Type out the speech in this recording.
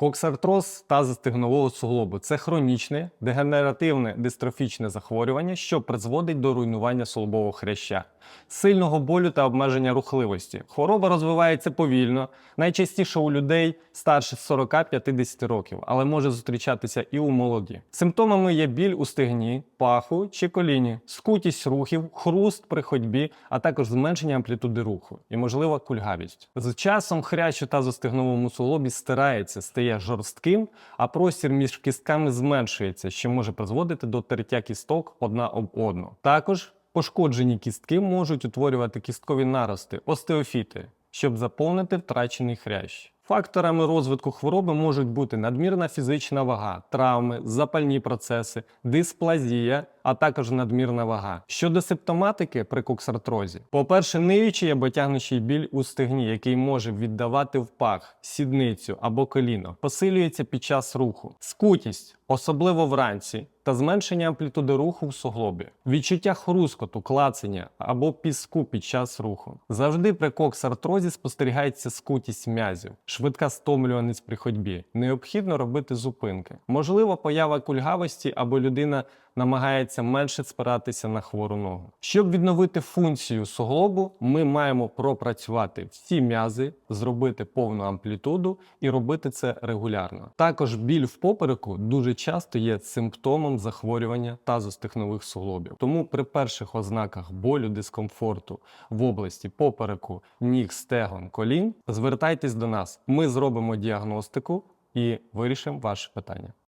Коксартроз тазостегнового суглобу це хронічне дегенеративне дистрофічне захворювання, що призводить до руйнування суглобового хряща, сильного болю та обмеження рухливості. Хвороба розвивається повільно, найчастіше у людей старше 40-50 років, але може зустрічатися і у молоді. Симптомами є біль у стегні, паху чи коліні, скутість рухів, хруст при ходьбі, а також зменшення амплітуди руху і, можливо, кульгавість. З часом хрящ у тазостегновому суглобі стирається, стає жорстким, а простір між кістками зменшується, що може призводити до тертя кісток одна об одну. Також пошкоджені кістки можуть утворювати кісткові нарости, остеофіти, щоб заповнити втрачений хрящ. Факторами розвитку хвороби можуть бути надмірна фізична вага, травми, запальні процеси, дисплазія, а також надмірна вага. Щодо симптоматики при коксартрозі, по-перше, ниючий або тягнучий біль у стегні, який може віддавати в пах, сідницю або коліно, посилюється під час руху, скутість, особливо вранці, та зменшення амплітуди руху в суглобі, відчуття хрускоту, клацання або піску під час руху. Завжди при коксартрозі спостерігається скутість м'язів, швидка стомлюваність при ходьбі. Необхідно робити зупинки. Можливо, поява кульгавості або людина намагається менше спиратися на хвору ногу. Щоб відновити функцію суглобу, ми маємо пропрацювати всі м'язи, зробити повну амплітуду і робити це регулярно. Також біль в попереку дуже часто є симптомом захворювання тазостихнових суглобів. Тому при перших ознаках болю, дискомфорту в області попереку, ніг, стегон, колін, звертайтесь до нас. Ми зробимо діагностику і вирішимо ваше питання.